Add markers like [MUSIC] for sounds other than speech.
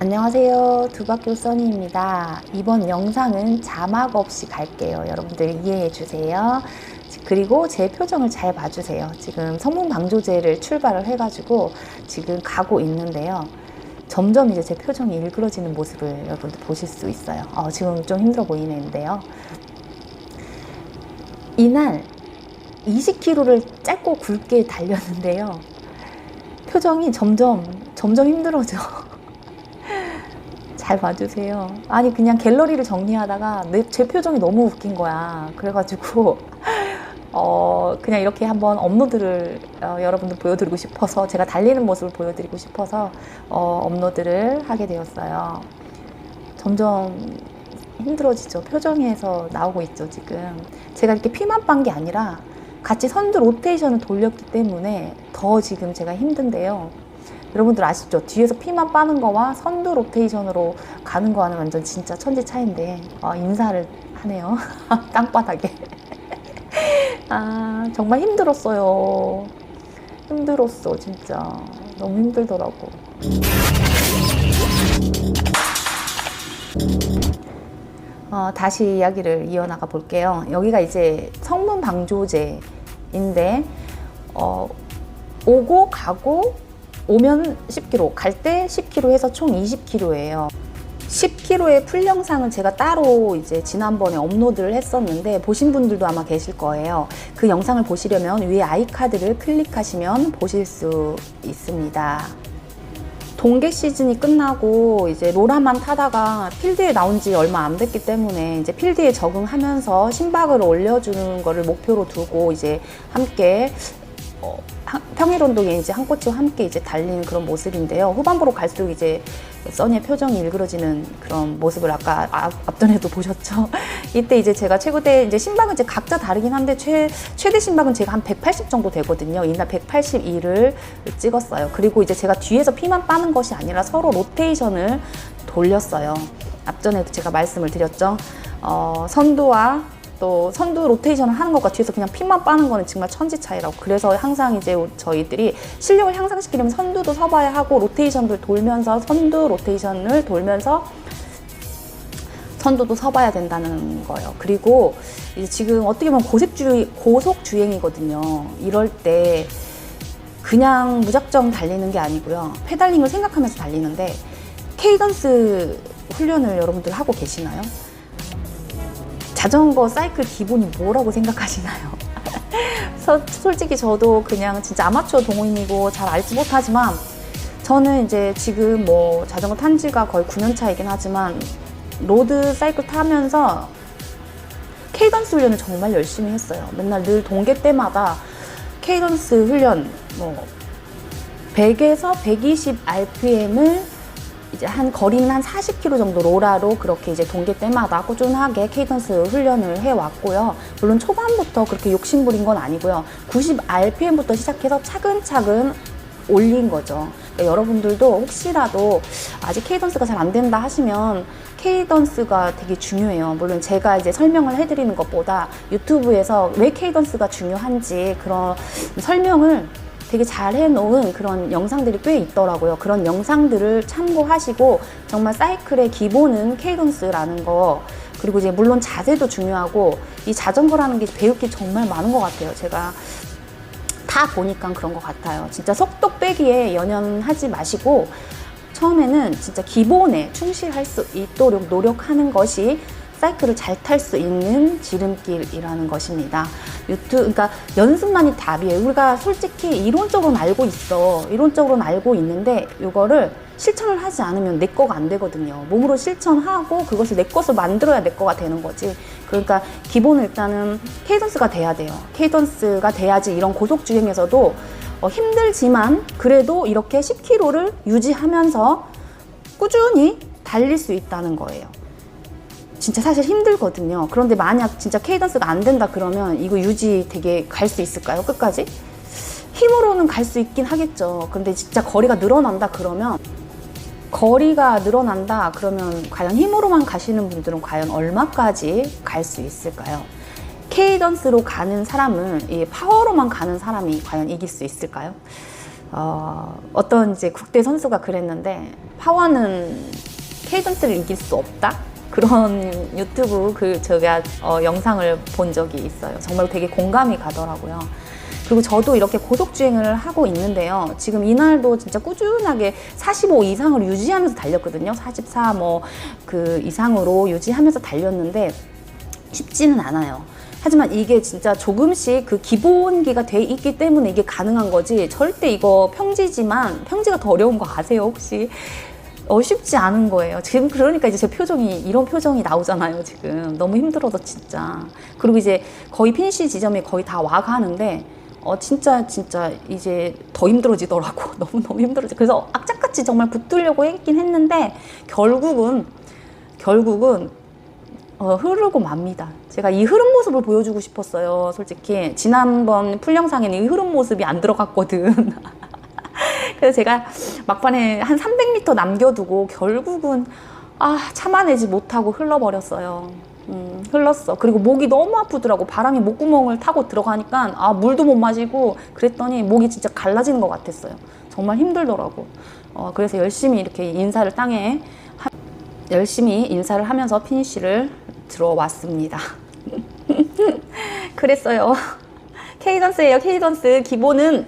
안녕하세요. 두박교 써니입니다. 이번 영상은 자막 없이 갈게요. 여러분들 이해해 주세요. 그리고 제 표정을 잘 봐주세요. 지금 성분 방조제를 출발을 해가지고 지금 가고 있는데요. 점점 이제 제 표정이 일그러지는 모습을 여러분들 보실 수 있어요. 어, 지금 좀 힘들어 보이는데요. 이날 20km를 짧고 굵게 달렸는데요. 표정이 점점 점점 힘들어져. 잘 봐주세요. 아니 그냥 갤러리를 정리하다가 내, 제 표정이 너무 웃긴 거야. 그래가지고 [LAUGHS] 어 그냥 이렇게 한번 업로드를 어, 여러분들 보여드리고 싶어서 제가 달리는 모습을 보여드리고 싶어서 어, 업로드를 하게 되었어요. 점점 힘들어지죠. 표정에서 나오고 있죠 지금. 제가 이렇게 피만 빤 게 아니라 같이 선두 로테이션을 돌렸기 때문에 더 지금 제가 힘든데요. 여러분들 아시죠? 뒤에서 피만 빠는 거와 선두 로테이션으로 가는 거와는 완전 진짜 천지 차이인데 어, 인사를 하네요. [LAUGHS] 땅바닥에. [LAUGHS] 아 정말 힘들었어요. 힘들었어 진짜 너무 힘들더라고. 어, 다시 이야기를 이어나가 볼게요. 여기가 이제 성분 방조제인데 어, 오고 가고 오면 10kg, 갈때 10kg 해서 총 20kg예요. 10kg의 풀 영상을 제가 따로 이제 지난번에 업로드를 했었는데 보신 분들도 아마 계실 거예요. 그 영상을 보시려면 위에 아이카드를 클릭하시면 보실 수 있습니다. 동계 시즌이 끝나고 이제 로라만 타다가 필드에 나온 지 얼마 안 됐기 때문에 이제 필드에 적응하면서 심박을 올려주는 거를 목표로 두고 이제 함께 어, 한- 평일 운동에 이제 한 코치와 함께 이제 달리는 그런 모습인데요. 후반부로 갈수록 이제 써니의 표정이 일그러지는 그런 모습을 아까 앞, 앞전에도 [LAUGHS] 보셨죠. 이때 이제 제가 최고대 이제 심박은 이제 각자 다르긴 한데 최, 최대 심박은 제가 한 180 정도 되거든요. 이날 182를 찍었어요. 그리고 이제 제가 뒤에서 피만 빠는 것이 아니라 서로 로테이션을 돌렸어요. 앞전에도 제가 말씀을 드렸죠. 어, 선두와 또 선두 로테이션을 하는 것과 뒤에서 그냥 핀만 빠는 거는 정말 천지 차이라고. 그래서 항상 이제 저희들이 실력을 향상시키려면 선두도 서봐야 하고 로테이션도 돌면서 선두 로테이션을 돌면서 선두도 서봐야 된다는 거예요. 그리고 지금 어떻게 보면 고속주, 고속 주행이거든요. 이럴 때 그냥 무작정 달리는 게 아니고요. 페달링을 생각하면서 달리는데 케이던스 훈련을 여러분들 하고 계시나요? 자전거 사이클 기본이 뭐라고 생각하시나요? [LAUGHS] 서- 솔직히 저도 그냥 진짜 아마추어 동호인이고 잘 알지 못하지만 저는 이제 지금 뭐 자전거 탄 지가 거의 9년 차이긴 하지만 로드 사이클 타면서 케이던스 훈련을 정말 열심히 했어요. 맨날 늘 동계 때마다 케이던스 훈련 뭐 100에서 120 RPM을 이제 한 거리는 한 40km 정도 로라로 그렇게 이제 동계 때마다 꾸준하게 케이던스 훈련을 해 왔고요. 물론 초반부터 그렇게 욕심부린 건 아니고요. 90 RPM부터 시작해서 차근차근 올린 거죠. 그러니까 여러분들도 혹시라도 아직 케이던스가 잘 안 된다 하시면 케이던스가 되게 중요해요. 물론 제가 이제 설명을 해드리는 것보다 유튜브에서 왜 케이던스가 중요한지 그런 설명을 되게 잘 해놓은 그런 영상들이 꽤 있더라고요. 그런 영상들을 참고하시고 정말 사이클의 기본은 케이던스라는 거 그리고 이제 물론 자세도 중요하고 이 자전거라는 게 배울 게 정말 많은 것 같아요. 제가 다 보니까 그런 것 같아요. 진짜 속도 빼기에 연연하지 마시고 처음에는 진짜 기본에 충실할 수 있도록 노력하는 것이 사이클을 잘 탈 수 있는 지름길이라는 것입니다. 유튜브, 그러니까 연습만이 답이에요. 우리가 솔직히 이론적으로는 알고 있어. 이론적으로는 알고 있는데 이거를 실천을 하지 않으면 내 거가 안 되거든요. 몸으로 실천하고 그것을 내 것을 만들어야 내 거가 되는 거지. 그러니까 기본은 일단은 케이던스가 돼야 돼요. 케이던스가 돼야지 이런 고속 주행에서도 어, 힘들지만 그래도 이렇게 10km를 유지하면서 꾸준히 달릴 수 있다는 거예요. 진짜 사실 힘들거든요. 그런데 만약 진짜 케이던스가 안 된다 그러면 이거 유지 되게 갈 수 있을까요? 끝까지? 힘으로는 갈 수 있긴 하겠죠. 근데 진짜 거리가 늘어난다 그러면 거리가 늘어난다 그러면 과연 힘으로만 가시는 분들은 과연 얼마까지 갈 수 있을까요? 케이던스로 가는 사람은 이 파워로만 가는 사람이 과연 이길 수 있을까요? 어, 어떤 이제 국대 선수가 그랬는데 파워는 케이던스를 이길 수 없다 그런 유튜브 그 제가 어, 영상을 본 적이 있어요. 정말 되게 공감이 가더라고요. 그리고 저도 이렇게 고속 주행을 하고 있는데요. 지금 이날도 진짜 꾸준하게 45 이상으로 유지하면서 달렸거든요. 44 뭐 그 이상으로 유지하면서 달렸는데 쉽지는 않아요. 하지만 이게 진짜 조금씩 그 기본기가 돼 있기 때문에 이게 가능한 거지. 절대 이거 평지지만 평지가 더 어려운 거 아세요, 혹시? 어, 쉽지 않은 거예요. 지금 그러니까 이제 제 표정이 이런 표정이 나오잖아요, 지금. 너무 힘들어서 진짜. 그리고 이제 거의 피니시 지점에 거의 다 와가는데 어, 진짜, 진짜, 이제 더 힘들어지더라고. [LAUGHS] 너무 너무 힘들어지. 그래서 악착같이 정말 붙들려고 했긴 했는데, 결국은, 결국은, 어, 흐르고 맙니다. 제가 이 흐름 모습을 보여주고 싶었어요. 솔직히. 지난번 풀 영상에는 이 흐름 모습이 안 들어갔거든. [LAUGHS] 그래서 제가 막판에 한 300m 남겨두고 결국은 아 참아내지 못하고 흘러버렸어요. 음, 흘렀어. 그리고 목이 너무 아프더라고. 바람이 목구멍을 타고 들어가니까 아 물도 못 마시고 그랬더니 목이 진짜 갈라지는 것 같았어요. 정말 힘들더라고. 어, 그래서 열심히 이렇게 인사를 땅에 하- 열심히 인사를 하면서 피니쉬를 들어왔습니다. [LAUGHS] 그랬어요. [LAUGHS] 케이던스예요. 케이던스 기본은